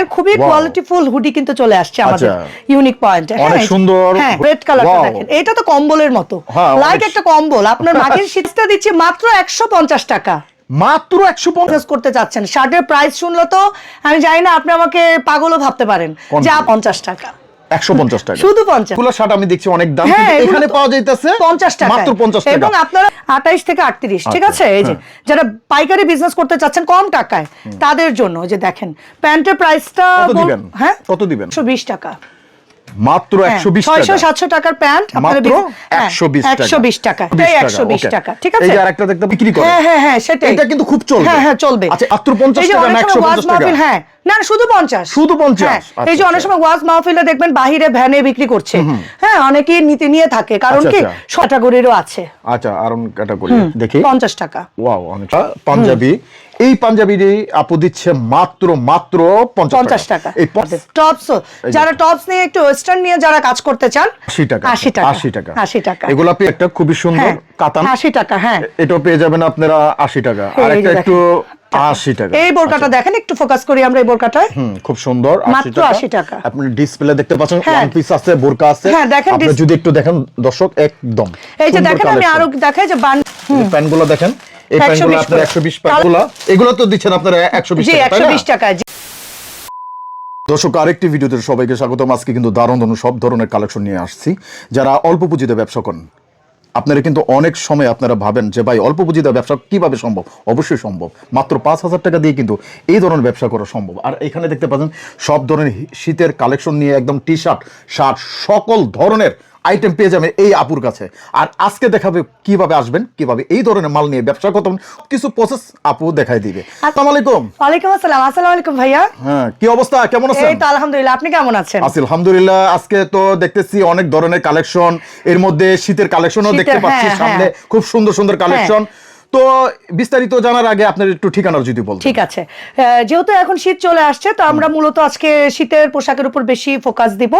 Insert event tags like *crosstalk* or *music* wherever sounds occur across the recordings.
আমাদের খুবই কোয়ালিটি কোয়ালিটিফুল হুডি কিন্তু চলে আসছে আমাদের আচ্ছা। ইউনিক পয়েন্ট অনেক সুন্দর। হ্যাঁ রেড কালারটা দেখেন। এটা তো কম্বলের মতো। হ্যাঁ, লাইক একটা কম্বল। আপনার *laughs* মাগের শীতটা দিচ্ছি মাত্র একশো পঞ্চাশ টাকা। মাত্র একশো পঞ্চাশ? করতে চাচ্ছেন। শার্টের প্রাইস শুনলো তো আমি জানি না আপনি আমাকে পাগলও ভাবতে পারেন। যা পঞ্চাশ টাকা। টাকা। শুধু শার্ট আমি দেখছি অনেক দাম হ্যাঁ কিন্তু এখানে পাওয়া যাইতেছে পঞ্চাশ টাকা মাত্র টাকা। এবং আপনারা আঠাইশ থেকে আটত্রিশ ঠিক আচ্ছা, আছে? এই যে হ্যাঁ। যারা পাইকারি বিজনেস করতে চাচ্ছেন কম টাকায় তাদের জন্য যে দেখেন প্যান্টের প্রাইসটা কত দিবেন? হ্যাঁ? কত দিবেন? একশো বিশ টাকা। মাত্র সাতশো টাকার প্যান্ট মাত্র টাকা। টাকা। ঠিক এই আছে? যে আরেকটা দেখতে বিক্রি করে হ্যাঁ হ্যাঁ হ্যাঁ সেটাই। এটা কিন্তু খুব চলবে। হ্যাঁ হ্যাঁ চলবে। আচ্ছা মাত্র টাকা অনেক না একশো সময় ওয়াজ পঞ্চাশ টাকা? হ্যাঁ। না শুধু পঞ্চাশ। শুধু 50? হ্যাঁ, এই যে আচ্ছা, অনেক আচ্ছা। সময় ওয়াজ মাহফিলে দেখবেন বাহিরে ভ্যানে বিক্রি করছে। হ্যাঁ অনেকেই নিতে নিয়ে থাকে কারণ আচ্ছা, কি। ক্যাটাগরিরও আছে। আচ্ছা আরন ক্যাটাগরি দেখি। পঞ্চাশ টাকা। ওয়াও অনেক পাঞ্জাবি। এই পাঞ্জাবি আপু দিচ্ছে মাত্র মাত্র পঞ্চাশ টাকা। এই টপস যারা টপস নিয়ে একটু ওয়েস্টার্ন নিয়ে যারা কাজ করতে চান আশি টাকা। আশি টাকা আশি টাকা। আশি টাকা। এগুলো আপনি একটা খুবই সুন্দর হ্যাঁ কাতান। আশি টাকা হ্যাঁ। এটাও পেয়ে যাবেন আপনারা আশি টাকা। আর একটা একটু আশি টাকা। এই বোরকাটা আচ্ছা। দেখেন একটু ফোকাস করি আমরা এই বোরকাটায়। খুব সুন্দর মাত্র 80 টাকা। আপনি ডিসপ্লে দেখতে পাচ্ছেন হ্যাঁ। ওয়ান পিস আছে বোরকা আছে। হ্যাঁ, দেখেন যদি একটু দেখেন দর্শক একদম এই যে দেখেন আমি আরও দেখাই যে বান প্যান্টগুলো দেখেন। এই 120 প্যান্টগুলো আপনার করে। একশো বিশ প্যান্ট এগুলো তো দিচ্ছেন আপনারা একশো বিশ জি টাকা? টাকা দর্শক আরেকটি ভিডিওতে সবাইকে স্বাগতম। আজকে কিন্তু দারুণ দারুণ সব ধরনের কালেকশন নিয়ে আসছি। যারা অল্প পুঁজিতে ব্যবসা করেন আপনারা কিন্তু অনেক সময় আপনারা ভাবেন যে ভাই অল্প পুঁজিতে ব্যবসা কীভাবে সম্ভব? অবশ্যই সম্ভব। মাত্র পাঁচ হাজার টাকা দিয়ে কিন্তু এই ধরনের ব্যবসা করা সম্ভব। আর এখানে দেখতে পাচ্ছেন সব ধরনের শীতের কালেকশন নিয়ে একদম টি শার্ট শার্ট সকল ধরনের আইটেম পেয়ে যাবেন এই আপুর কাছে। আর আজকে দেখাবে কীভাবে আসবেন কীভাবে এই ধরনের মাল নিয়ে ব্যবসা করতে কিছু প্রসেস আপু দেখাই দিবে। আসসালামু আলাইকুম। ওয়ালাইকুম আসসালাম। আসসালামু আলাইকুম ভাইয়া। হ্যাঁ কি অবস্থা? কেমন আছেন? এই তো আলহামদুলিল্লাহ। আপনি কেমন আছেন? আছি আলহামদুলিল্লাহ। আজকে তো দেখতেছি অনেক ধরনের কালেকশন এর মধ্যে শীতের কালেকশনও দেখতে পাচ্ছি হ্যাঁ, সামনে। হ্যাঁ। খুব সুন্দর সুন্দর কালেকশন তো বিস্তারিত জানার আগে আপনার একটু ঠিকানা যদি বলতেন। ঠিক আছে। যেহেতু এখন শীত চলে আসছে তো আমরা মূলত আজকে শীতের পোশাকের উপর বেশি ফোকাস দিব।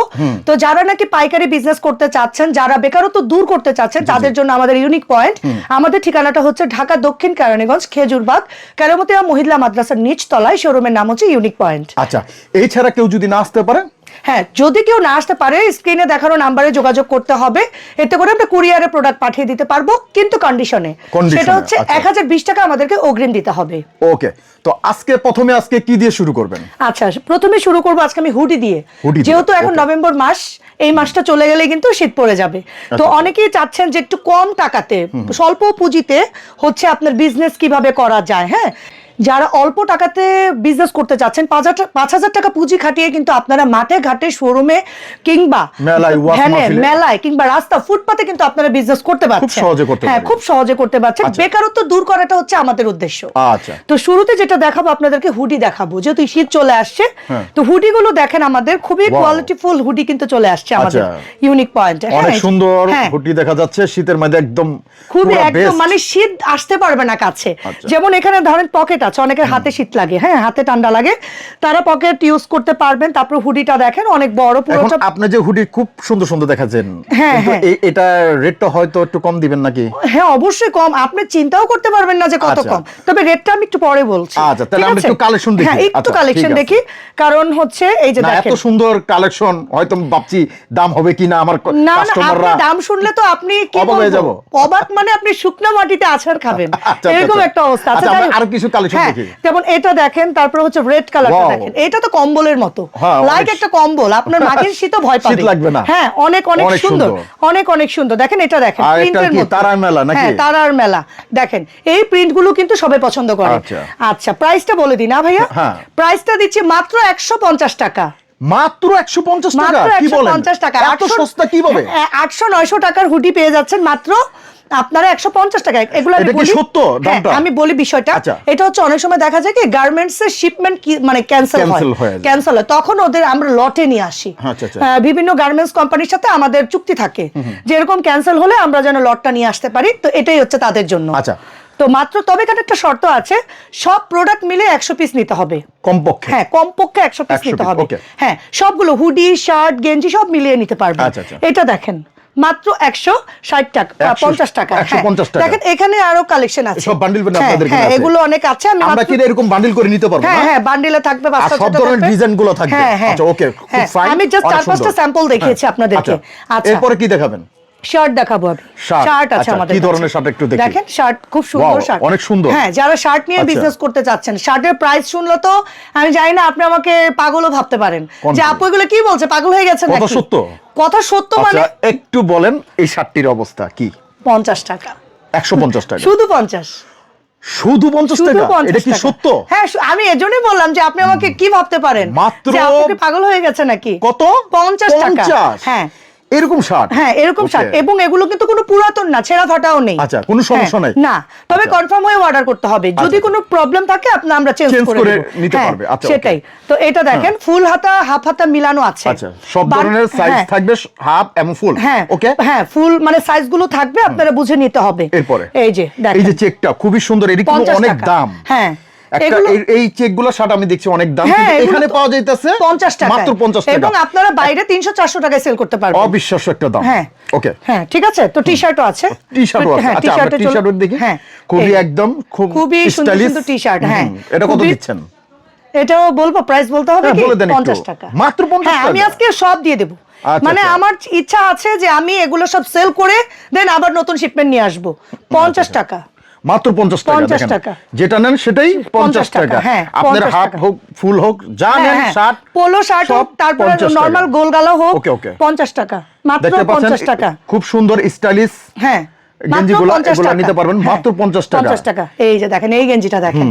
তো যারা নাকি পাইকারি বিজনেস করতে চাচ্ছেন যারা বেকারত্ব দূর করতে চাচ্ছেন তাদের জন্য আমাদের ইউনিক পয়েন্ট আমাদের ঠিকানাটা হচ্ছে ঢাকা দক্ষিণ কেরানীগঞ্জ খেজুরবাগ কেরামতিয়া মহিলা মাদ্রাসার নিচ তলায় শোরুমের নাম হচ্ছে ইউনিক পয়েন্ট আচ্ছা এই ছাড়া কেউ যদি না আসতে পারে হ্যাঁ যদি কেউ না আসতে পারে স্ক্রিনে দেখানো নাম্বারে যোগাযোগ করতে হবে। এতে করে আমরা কুরিয়ারে প্রোডাক্ট পাঠিয়ে দিতে পারব কিন্তু কন্ডিশনে সেটা হচ্ছে আচ্ছা। এক হাজার বিশ টাকা আমাদেরকে অগ্রিম দিতে হবে। ওকে তো আজকে প্রথমে আজকে কি দিয়ে শুরু করবেন? আচ্ছা প্রথমে শুরু করব আজকে আমি হুডি দিয়ে। যেহেতু এখন নভেম্বর মাস এই মাসটা চলে গেলে কিন্তু শীত পড়ে যাবে। তো আচ্ছা। অনেকেই চাচ্ছেন যে একটু কম টাকাতে স্বল্প পুঁজিতে হচ্ছে আপনার বিজনেস কীভাবে করা যায় হ্যাঁ? যারা অল্প টাকাতে বিজনেস করতে চাচ্ছেন পাঁচ হাজার টাকা পুঁজি খাটিয়ে কিন্তু আপনারা মাঠে ঘাটে শোরুমে কিংবা মেলায়, মাহফিলে। মেলায় কিংবা রাস্তা ফুটপাতে কিন্তু আপনারা বিজনেস করতে পারছেন হ্যাঁ খুব সহজে করতে পারছেন আচ্ছা। বেকারত্ব দূর করাটা হচ্ছে আমাদের উদ্দেশ্য আচ্ছা তো শুরুতে যেটা দেখাবো আপনাদেরকে হুডি দেখাবো যেহেতু শীত চলে আসছে হ্যাঁ। তো হুডি গুলো দেখেন আমাদের খুবই Wow. কোয়ালিটিফুল হুডি কিন্তু চলে আসছে আমাদের আচ্ছা। ইউনিক পয়েন্ট অনেক সুন্দর হ্যাঁ হুডি দেখা যাচ্ছে শীতের মধ্যে একদম খুবই একদম মানে শীত আসতে পারবে না কাছে আচ্ছা। যেমন এখানে ধরেন পকেট আছে অনেকের হাতে শীত লাগে হ্যাঁ হাতে ঠান্ডা লাগে। তারা পকেট ইউজ করতে পারবেন তারপর হুডিটা দেখেন অনেক বড় পুরোটা আপনি যে হুডি খুব সুন্দর সুন্দর দেখাচ্ছেন হ্যাঁ, হ্যাঁ। এটা রেটটা হয়তো একটু কম দিবেন নাকি? হ্যাঁ অবশ্যই কম। আপনি চিন্তাও করতে পারবেন না যে কত আচ্ছা। কম। তবে রেটটা আমি একটু পরে বলছি। আচ্ছা, তাহলে আমরা একটু collection দেখি। হ্যাঁ একটু আচ্ছা, কালেকশন দেখি। কারণ হচ্ছে এই যে না এত সুন্দর কালেকশন হয়তো ভাবছি দাম হবে কিনা আমার না না আপনি কাস্টমাররা দাম শুনলে তো আপনি কি অবাক বলব? অবাক মানে আপনি শুকনা মাটিতে আছাড় খাবেন। আচ্ছা, এরকম। একটা অবস্থা। হোক। আরও কিছু collection হ্যাঁ, যেমন এটা দেখেন তারপর হচ্ছে রেড কালারটা দেখেন। এটা তো কম্বলের মতো। হ্যাঁ, লাইক একটা কম্বল আপনার *laughs* মাটির শীত ভয় পাবে। লাগবে না। হ্যাঁ অনেক অনেক সুন্দর। অনেক অনেক সুন্দর। দেখেন এটা দেখেন প্রিন্টের মতো। তারার মেলা নাকি? হ্যাঁ তারার মেলা। দেখেন এই প্রিন্টগুলো কিন্তু সবাই পছন্দ করে। আচ্ছা। আচ্ছা প্রাইসটা বলে দিই না ভাইয়া? হ্যাঁ। প্রাইসটা দিচ্ছি মাত্র একশো পঞ্চাশ টাকা। মাত্র একশো পঞ্চাশ টাকা? কি বলেন? টাকা। এত সস্তা কীভাবে হ্যাঁ, আটশো নয়শো টাকার হুডি পেয়ে যাচ্ছেন মাত্র আপনারা একশো পঞ্চাশ টাকা এগুলো আমি এটা বলি- সত্য হ্যাঁ, আমি বলি বিষয়টা। আচ্ছা। এটা হচ্ছে অনেক সময় দেখা যায় কি গার্মেন্টস এর শিপমেন্ট মানে ক্যান্সেল হয়। ক্যান্সেল হয় তখন ওদের আমরা লটে নিয়ে আসি। আচ্ছা, আচ্ছা। বিভিন্ন গার্মেন্টস কোম্পানির সাথে আমাদের চুক্তি থাকে। যে এরকম ক্যান্সেল হলে আমরা যেন লটটা নিয়ে আসতে পারি। তো এটাই হচ্ছে তাদের জন্য। আচ্ছা। তো মাত্র তবে এখানে একটা শর্ত আছে সব প্রোডাক্ট মিলে একশো পিস নিতে হবে। কমপক্ষে। হ্যাঁ কমপক্ষে একশো পিস নিতে হবে. হ্যাঁ সবগুলো হুডি শার্ট গেঞ্জি সব মিলিয়ে নিতে পারবেন। আচ্ছা, আচ্ছা। এটা দেখেন মাত্র একশো ষাট টাকা পঞ্চাশ টাকা হ্যাঁ। 150 টাকা। দেখেন এখানে আরও কালেকশন আছে। সব bundle হ্যাঁ, হ্যাঁ। এগুলো অনেক আছে আমি আমরা কি এরকম বান্ডিল করে নিতে পারব হ্যাঁ হ্যাঁ বান্ডিলে থাকবে সব ধরনের ডিজাইনগুলো থাকবে। আচ্ছা ওকে আমি জাস্ট চার পাঁচটা স্যাম্পল দেখিয়েছি আপনাদেরকে। আচ্ছা। এরপরে কি দেখাবেন? শার্ট দেখাবো আমি। শার্ট আছে আচ্ছা, আমাদের কি ধরনের shirt একটু দেখি। দেখেন শার্ট খুব সুন্দর শার্ট। অনেক সুন্দর। হ্যাঁ যারা শার্ট নিয়ে আচ্ছা। বিজনেস করতে চাচ্ছেন শার্টের প্রাইস শুনলে তো আমি জানি না আপনি আমাকে পাগলও ভাবতে পারেন। যে আপু এগুলো কি বলছে? পাগল হয়ে গেছে কথা সত্য? কথা সত্য মানে? আচ্ছা একটু বলেন এই শার্টটির অবস্থা কি? পঞ্চাশ টাকা। একশো পঞ্চাশ টাকা। শুধু পঞ্চাশ। শুধু পঞ্চাশ টাকা? এটা কি সত্য? হ্যাঁ আমি এজন্যই বললাম যে আপনি আমাকে কি ভাবতে পারেন? মাত্র- পাগল হয়ে গেছে নাকি? কত? পঞ্চাশ টাকা। হ্যাঁ। এরকম শার্ট? হ্যাঁ এরকম শার্ট। এবং এগুলো কিন্তু কোনো পুরাতন না ছেঁড়া ফাটাও নেই। আচ্ছা, কোনো সমস্যা হ্যাঁ, নাই? না তবে আচ্ছা। কনফার্ম হয়ে অর্ডার করতে হবে। যদি আচ্ছা। কোনো প্রবলেম থাকে আপনি আমরা চেঞ্জ করে নিতে হ্যাঁ, পারবে। আচ্ছা, সেটাই। তো এটা দেখেন ফুল হাতা হাফ হাতা মিলানো আছে। আচ্ছা সব ধরনের সাইজ হ্যাঁ, থাকবে হাফ এবং ফুল হ্যাঁ ওকে হ্যাঁ ফুল মানে সাইজগুলো থাকবে আপনারা বুঝে নিতে হবে। এরপরে? এই যে এই দেখেন। যে চেকটা খুবই সুন্দর। এটি কিন্তু অনেক দাম। হ্যাঁ। একটা এই- শার্ট আমি দেখছি অনেক দাম হ্যাঁ, এখানে পাওয়া যাইতেছে পঞ্চাশ টাকা মাত্র পঞ্চাশ টাকা। এবং আপনারা বাইরে টাকায় সেল করতে পারবেন। অবিশ্বাস্য একটা দাম। হ্যাঁ। ওকে হ্যাঁ ঠিক আছে? তো টি শার্টও আছে হ্যাঁ, আচ্ছা টি শার্ট দেখি। হ্যাঁ। খুবই একদম খুব খুবই সুন্দর সুন্দর টি-শার্ট, হ্যাঁ। এটা কত খুবই- দিচ্ছেন? এটাও বলব প্রাইস বলতে হবে কি? টাকা। মাত্র 50 আমি আজকে সব দিয়ে দেবো। আচ্ছা, মানে আচ্ছা। আমার ইচ্ছা আছে যে আমি এগুলো সব সেল করে দেন আবার নতুন শিপমেন্ট নিয়ে আসব। পঞ্চাশ আচ্ছা, টাকা। মাত্র পঞ্চাশ টাকা 50 টাকা। যেটা নেন সেটাই পঞ্চাশ টাকা, হ্যাঁ, আপনার হাফ হোক ফুল হোক যা নেন শার্ট পোলো শার্ট হোক তারপরে 50 টাকা। নর্মাল গোলগালা হোক ওকে ওকে। পঞ্চাশ টাকা। মাত্র পঞ্চাশ টাকা। খুব সুন্দর স্টাইলিশ হ্যাঁ গেঞ্জিগুলো মাত্র 50 এগুলো। নিতে পারবেন হ্যাঁ, মাত্র 50 টাকা। 50 টাকা। এই যে দেখেন এই গেঞ্জিটা দেখেন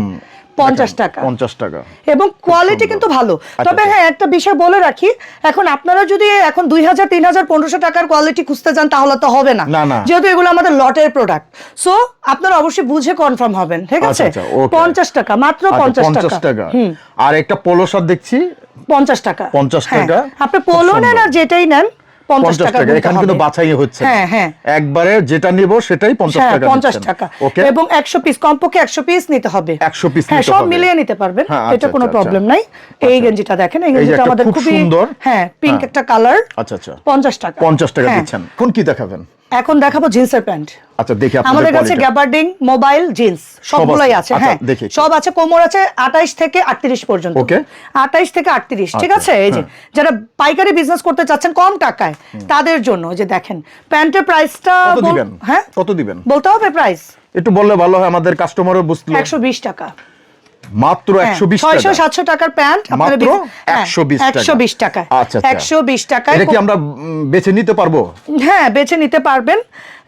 পঞ্চাশ টাকা। পঞ্চাশ টাকা। এবং কোয়ালিটি কিন্তু ভালো। আচ্ছা, তবে আচ্ছা। হ্যাঁ একটা বিষয় বলে রাখি এখন আপনারা যদি এখন দুই হাজার তিন হাজার পনেরোশো টাকার কোয়ালিটি খুঁজতে যান তাহলে তো হবে না। যেহেতু এগুলো আমাদের লটের প্রোডাক্ট সো আপনারা অবশ্যই বুঝে কনফার্ম হবেন ঠিক আচ্ছা আছে? আচ্ছা পঞ্চাশ টাকা মাত্র আচ্ছা, পঞ্চাশ পঞ্চাশ টাকা। আর একটা পোলো শার্ট দেখছি। পঞ্চাশ টাকা। 50 হ্যাঁ। টাকা। আপনি পোলো নেন আর যেটাই নেন পঞ্চাশ পঞ্চাশ টাকা এখানে কিন্তু বাছাই হচ্ছে। হ্যাঁ হ্যাঁ। একবারে যেটা নিব সেটাই পঞ্চাশ হ্যাঁ টাকা পঞ্চাশ। টাকা। ওকে এবং একশো পিস কমপক্ষে একশো পিস নিতে হবে। 100 piece হ্যাঁ সব মিলিয়ে নিতে পারবেন। হ্যাঁ, এটা কোনো প্রবলেম। নাই। এই গেঞ্জিটা দেখেন এই গেঞ্জিটা আমাদের খুব খুবই সুন্দর। হ্যাঁ পিঙ্ক। একটা কালার আচ্ছা আচ্ছা। পঞ্চাশ টাকা। পঞ্চাশ টাকা। দিচ্ছেন। কোন কি দেখাবেন? এখন দেখাবো জিন্সের প্যান্ট। আচ্ছা দেখি আমাদের কাছে। গ্যাবার্ডিং মোবাইল জিন্স সবগুলাই আছে আচ্ছা, হ্যাঁ। সব আছে কোমর আছে আঠাইশ থেকে আটত্রিশ পর্যন্ত। Okay. আঠাইশ থেকে আটত্রিশ ঠিক আচ্ছা, আছে? এই যে যারা পাইকারি বিজনেস করতে চাচ্ছেন কম টাকায় তাদের জন্য যে দেখেন প্যান্টের প্রাইসটা কত দিবেন? হ্যাঁ? কত দিবেন? বলতে হবে প্রাইস একটু বললে ভালো হয় আমাদের কাস্টমারও বুঝতে একশো বিশ টাকা। মাত্র সাতশো টাকার প্যান্ট মাত্র 120 টাকা। আচ্ছা, আচ্ছা। টাকায় এটা কি আমরা বেছে নিতে পারব? হ্যাঁ বেছে নিতে পারবেন।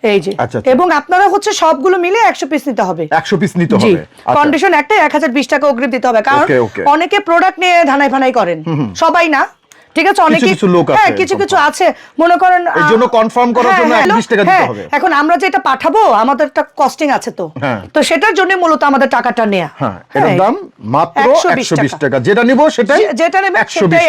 এই যে। আচ্ছা, আচ্ছা। এবং আপনারা হচ্ছে সবগুলো মিলে একশো পিস নিতে হবে। একশো পিস নিতে হবে। কন্ডিশন একটাই এক হাজার বিশ টাকা অগ্রিম দিতে হবে। কারণ. অনেকে প্রোডাক্ট নিয়ে ধানাই ফানাই করেন। সবাই না। ঠিক আছে অনেকে কিছু লোক আছে হ্যাঁ কিছু কিছু আছে। মনে করেন এর জন্য confirm করার জন্য 120 টাকা দিতে হবে। এখন আমরা যেটা পাঠাবো আমাদের একটা কস্টিং আছে তো। হ্যাঁ। তো সেটার জন্য মূলত আমাদের টাকাটা নেয়া। হ্যাঁ এটার দাম মাত্র 120 টাকা। যেটা নিব সেটাই যেটা নেবেন 120 সেটাই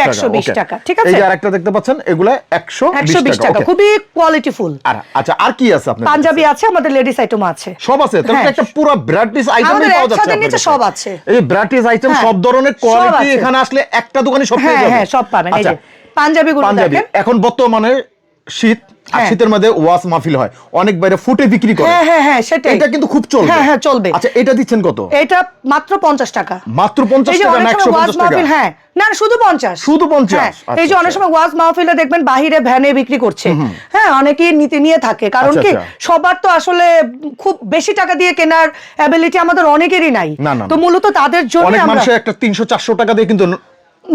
টাকা, 120 ঠিক এই যে আরেকটা দেখতে পাচ্ছেন এগুলা একশো একশো বিশ টাকা খুবই কোয়ালিটিফুল আচ্ছা আর কি আছে আপনার পাঞ্জাবি আছে আমাদের লেডিস আইটেম আছে। সব আছে? তাহলে হ্যাঁ। একটা পুরো ব্র্যাটিস আইটেম পাওয়া যাচ্ছে আপনার নিচে সব আছে। এই ব্র্যাটিস আইটেম হ্যাঁ, সব ধরনের কোয়ালিটি এখানে আসলে একটা দোকানে সব পেয়ে হ্যাঁ যাবেন। হ্যাঁ সব পাবেন। আচ্ছা, পাঞ্জাবি পাঞ্জাবি। এখন বর্তমানে শীত আর হ্যাঁ। শীতের মধ্যে ওয়াশ মাহফিল হয়। অনেক বাইরে ফুটে বিক্রি করে। হ্যাঁ হ্যাঁ হ্যাঁ সেটাই। এটা কিন্তু খুব চলবে। হ্যাঁ হ্যাঁ চলবে। আচ্ছা এটা দিচ্ছেন কত? এটা মাত্র পঞ্চাশ টাকা। মাত্র পঞ্চাশ এই যে টাকা না একশো সময় ওয়াজ পঞ্চাশ টাকা? হ্যাঁ। না শুধু পঞ্চাশ। শুধু 50? হ্যাঁ, আচ্ছা, এই যে অনেক আচ্ছা। সময় ওয়াজ মাহফিলে দেখবেন বাহিরে ভ্যানে বিক্রি করছে। হ্যাঁ অনেকেই নিতে নিয়ে থাকে। কারণ আচ্ছা, কি আচ্ছা। সবার তো আসলে খুব বেশি টাকা দিয়ে কেনার অ্যাবিলিটি আমাদের অনেকেরই নাই। তো মূলত তাদের জন্য অনেক আমরা মানুষের একটা তিনশো চারশো টাকা দিয়ে কিন্তু।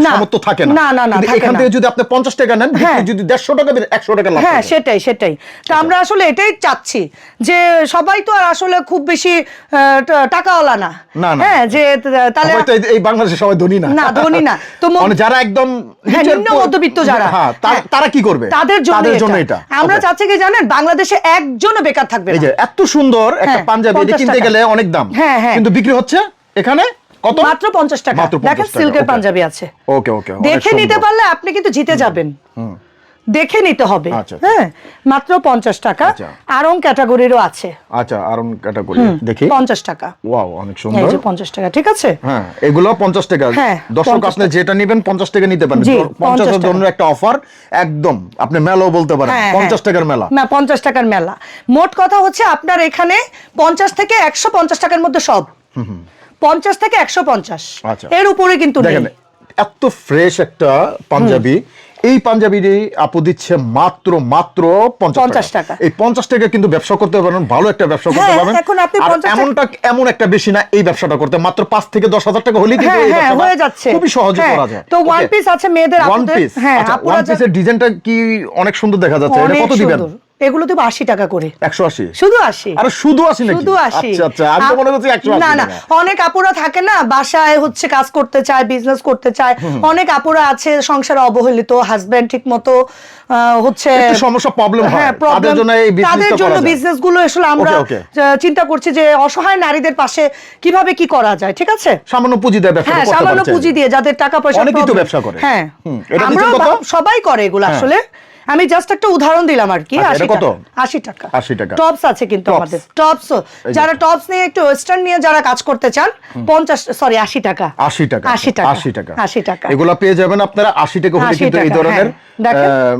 সামর্থ্য থাকে না। না, না, না, কিন্তু থাকে এখান থেকে যদি আপনি পঞ্চাশ টাকা নেন হ্যাঁ। যদি দেড়শো টাকা একশো টাকা হ্যাঁ সেটাই সেটাই। তো আমরা আসলে এটাই চাচ্ছি যে সবাই তো আর আসলে খুব বেশি টাকাওয়ালা না। হ্যাঁ যে তাহলে এই- এই বাংলাদেশে সবাই ধনী না। না, ধনী না। তো মানে যারা একদম নিম্ন মধ্যবিত্ত যারা। তারা কি করবে? তাদের জন্য এটা। আমরা চাচ্ছি কি জানেন বাংলাদেশে একজনও বেকার থাকবে এই যে এত সুন্দর একটা পাঞ্জাবি এটা 50 কিনতে গেলে অনেক দাম। হ্যাঁ, হ্যাঁ। কিন্তু বিক্রি হচ্ছে এখানে? কত? মাত্র পঞ্চাশ টাকা। মাত্র 50 দেখেন সিল্কের পাঞ্জাবি আছে। ওকে ওকে দেখে নিতে পারলে আপনি কিন্তু জিতে যাবেন। দেখে নিতে হবে। আচ্ছা। হ্যাঁ মাত্র পঞ্চাশ টাকা। আচ্ছা। আরং ক্যাটাগরিরও আছে। আচ্ছা আরন ক্যাটাগরি। দেখি। পঞ্চাশ টাকা। ওয়াও অনেক এই যে পঞ্চাশ টাকা ঠিক আছে? হ্যাঁ এগুলো পঞ্চাশ টাকা। হ্যাঁ, দর্শক আপনি যেটা নিবেন পঞ্চাশ টাকা নিতে পারেন। জি, পঞ্চাশের 50 জন্য একটা অফার একদম। আপনি মেলাও বলতে পারেন। হ্যাঁ, পঞ্চাশ হ্যাঁ। টাকার মেলা। না পঞ্চাশ টাকার মেলা। মোট কথা হচ্ছে আপনার এখানে পঞ্চাশ থেকে একশো পঞ্চাশ টাকার মধ্যে সব। পঞ্চাশ থেকে একশো পঞ্চাশ। আচ্ছা। এর উপরে কিন্তু এত ফ্রেশ একটা পাঞ্জাবি। এই পাঞ্জাবি আপু দিচ্ছে মাত্র মাত্র পঞ্চাশ টাকা। এই পঞ্চাশ টাকা কিন্তু ব্যবসা করতে পারেন ভালো একটা ব্যবসা করতে হ্যাঁ, পারবেন। এখন আপনি আর 50 টাকা- এমনটা এমন একটা বেশি না এই ব্যবসাটা করতে। মাত্র পাঁচ থেকে দশ হাজার টাকা হলেই কিন্তু হ্যাঁ হ্যাঁ হয়ে যাচ্ছে। খুবই সহজে করা যায়। তো ওয়ান পিস আছে মেয়েদের ওয়ান পিস হ্যাঁ ওয়ান পিসের ডিজাইনটা কি অনেক সুন্দর দেখা যাচ্ছে। কত দিবেন। এগুলো দেবো আশি টাকা করে। একশো আশি? শুধু আশি। আরে শুধু নাকি? শুধু আচ্ছা আচ্ছা একশো না না অনেক আপুরা থাকে না বাসায় হচ্ছে কাজ করতে চায় বিজনেস করতে চায়। অনেক আপুরা আছে সংসারে অবহেলিত হাজবেন্ড ঠিক মতো হচ্ছে সমস্যা প্রবলেম হয় তাদের জন্য এই তাদের জন্য বিজনেসগুলো আসলে আমরা চিন্তা করছি যে অসহায় নারীদের পাশে কীভাবে কি করা যায় ঠিক আছে? সামান্য পুঁজি দেয় ব্যবসা হ্যাঁ সামান্য পুঁজি দিয়ে যাদের টাকা পয়সা অনেকেই তো ব্যবসা করে। হ্যাঁ হুম, এটা আমরা সবাই করে এগুলো হ্যাঁ। আসলে। আমি জাস্ট একটা উদাহরণ দিলাম আর কি আচ্ছা, আশি টাকা আশি টাকা 80 টাকা। টপস আছে কিন্তু আমাদের টপস যারা টপস নিয়ে একটু ওয়েস্টার্ন নিয়ে যারা কাজ করতে চান পঞ্চাশ সরি আশি টাকা আশি টাকা আশি টাকা আশি টাকা আশি টাকা এগুলা পেয়ে যাবেন আপনারা আশি টাকা হলে কিন্তু এই ধরনের হ্যাঁ।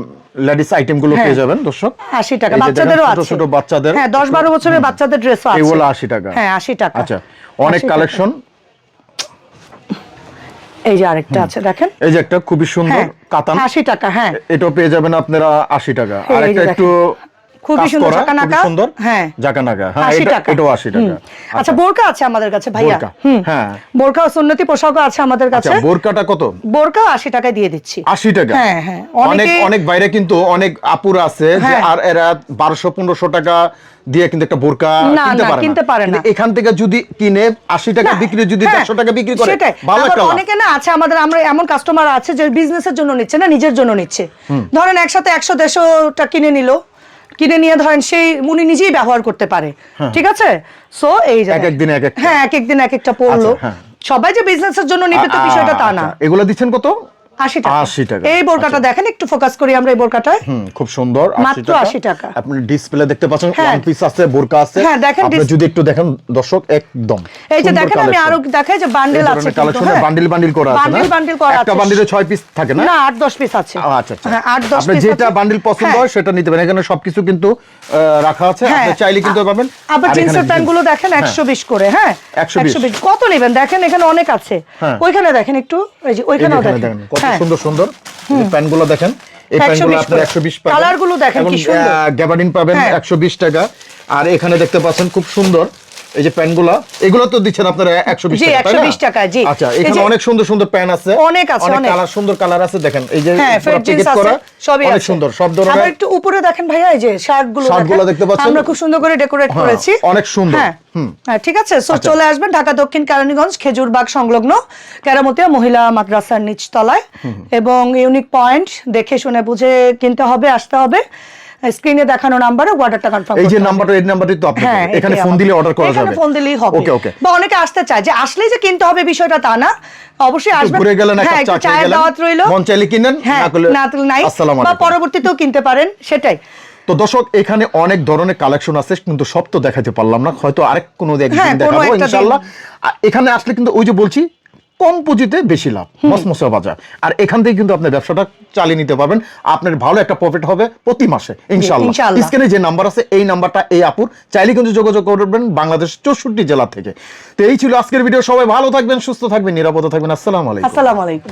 লেডিস আইটেমগুলো হ্যাঁ। পেয়ে যাবেন দর্শক আশি টাকা এই বাচ্চাদেরও আছে ছোট বাচ্চাদের হ্যাঁ দশ বারো বছরের বাচ্চাদের ড্রেসও আছে এগুলো আশি টাকা হ্যাঁ আশি টাকা আচ্ছা অনেক কালেকশন এই যে আরেকটা আছে দেখেন। এই যে একটা খুবই সুন্দর হ্যাঁ। কাতান। আশি টাকা হ্যাঁ। এটাও পেয়ে যাবেন আপনারা আশি টাকা। আরেকটা আর একটা একটু খুবই সুন্দর সুন্দর। হ্যাঁ। হ্যাঁ এটা এটাও আশি টাকা। আচ্ছা বোরকা আছে আমাদের কাছে ভাইয়া। হ্যাঁ। বোরকা ও সুন্নতি পোশাকও আছে আমাদের আচ্ছা বোরকাটা কত? বোরকা আশি টাকায় দিয়ে দিচ্ছি। আশি টাকা? হ্যাঁ, হ্যাঁ। অনেক অনেক বাইরে কিন্তু অনেক আপুরা আছে যে হ্যাঁ। আর এরা বারোশো পনেরোশো টাকা দিয়ে কিন্তু একটা বোরকা কিনতে না, কিনতে পারে না। এখান থেকে যদি কিনে আশি টাকা বিক্রি যদি হ্যাঁ, দেড়শো টাকা বিক্রি করে ভালো একটা অনেকে না আছে আমাদের আমরা এমন কাস্টমার আছে যে বিজনেসের জন্য নিচ্ছে না নিজের জন্য নিচ্ছে। ধরেন একসাথে একশো দেড়শোটা কিনে নিল কিনে নিয়ে ধরেন সেই উনি নিজেই ব্যবহার করতে পারে। ঠিক আছে? সো এই যে এক এক এক হ্যাঁ এক একদিন এক একটা পড়ল। আচ্ছা, হ্যাঁ। সবাই যে বিজনেসের জন্য নিবে তো বিষয়টা তা না। আচ্ছা, এগুলো দিচ্ছেন কত? আশি টাকা। 80 টাকা। এই বোরকাটা দেখেন একটু ফোকাস করি আমরা এই বোরকাটায় খুব সুন্দর মাত্র 80 টাকা। আপনি ডিসপ্লে দেখতে পাচ্ছেন হ্যাঁ। ওয়ান পিস আছে বোরকা আছে। হ্যাঁ, দেখেন যদি একটু দেখেন দর্শক একদম এই যে দেখেন আমি আরও দেখাই যে বান্ডেল আছে ধরনের কালেকশনে বান্ডিল বান্ডিল করা আছে না? বান্ডিল বান্ডিল করা একটা আছে। বান্ডিলে ছয় পিস থাকে না? না আট দশ পিস আছে। আচ্ছা আচ্ছা। হ্যাঁ আট দশ আপনি যেটা। বান্ডিল পছন্দ হ্যাঁ। হয় সেটা নিতে পারেন। এখানে সবকিছু কিন্তু রাখা আছে। হ্যাঁ। আপনি চাইলে কিন্তু পাবেন। আবার জিন্সের প্যান্টগুলো দেখেন হ্যাঁ। একশো বিশ করে হ্যাঁ। 120 কত নেবেন? দেখেন এখানে অনেক আছে। হ্যাঁ। ওইখানে দেখেন একটু এই যে ওইখানেও দেখেন। হ্যাঁ। সুন্দর সুন্দর প্যান্টগুলো দেখেন এই 120 প্যান্টগুলো আপনার করে। একশো বিশ পাবেন Colour গুলো দেখেন কি সুন্দর। গ্যাবার্ডিন পাবেন হ্যাঁ। একশো বিশ টাকা আর এখানে দেখতে পাচ্ছেন খুব সুন্দর এই যে প্যান্টগুলা এগুলো তো দিচ্ছেন আপনারা একশো বিশ জি, টাকা 120 টাকায়, জি। আচ্ছা এখানে অনেক সুন্দর সুন্দর প্যান্ট আছে অনেক আছে, অনেক। কালার সুন্দর কালার আছে দেখেন এই যে হ্যাঁ ফেড আছে করা, সবই অনেক সুন্দর সব ধরনের একটু উপরে দেখেন ভাইয়া এই যে শার্টগুলো Shirt দেখতে পাচ্ছেন? আমরা খুব সুন্দর করে ডেকোরেট হ্যাঁ, করেছি অনেক সুন্দর। হ্যাঁ হ্যাঁ, ঠিক আছে সো আচ্ছা। চলে আসবেন ঢাকা দক্ষিণ কেরানীগঞ্জ খেজুরবাগ সংলগ্ন কেরামতিয়া মহিলা মাদ্রাসার নিচতলায় এবং ইউনিক পয়েন্ট দেখে শুনে বুঝে কিনতে হবে আসতে হবে স্ক্রিনে দেখানো নাম্বারে অর্ডারটা কনফার্ম এই যে নাম্বারটা এই নাম্বারটি তো আপনি হ্যাঁ এখানে ফোন দিলে অর্ডার করা যাবে। এখানে ফোন দিলেই হবে। ওকে ওকে বা অনেকে আসতে চায় যে আসলেই যে কিনতে হবে বিষয়টা তা না। অবশ্যই আসবেন ঘুরে গেলেন, হ্যাঁ চা খেয়ে গেলেন। দাওয়াত রইল। মন চাইলে কিনেন, হ্যাঁ না করলে না তো নাই। বা পরবর্তীতেও কিনতে পারেন সেটাই। তো দর্শক এখানে অনেক ধরনের কালেকশন আছে কিন্তু সব তো দেখাতে পারলাম না। হয়তো আরেক কোনো একদিন হ্যাঁ, দেখাবো ইনশাআল্লাহ। আর এখানে আসলে কিন্তু ওই যে বলছি কম পুঁজিতে বেশি লাভ মসমসা বাজার। আর এখান থেকে কিন্তু আপনি ব্যবসাটা চালিয়ে নিতে পারবেন। আপনার ভালো একটা প্রফিট হবে প্রতি মাসে ইনশাআল্লাহ। স্ক্রিনে যে নাম্বার আছে এই নাম্বারটা এই আপুর। চাইলে কিন্তু যোগাযোগ করবেন বাংলাদেশ চৌষট্টি জেলা থেকে। তো এই ছিল আজকের ভিডিও। সবাই ভালো থাকবেন সুস্থ থাকবেন নিরাপদে থাকবেন। আসসালামু আলাইকুম। আসসালামু আলাইকুম।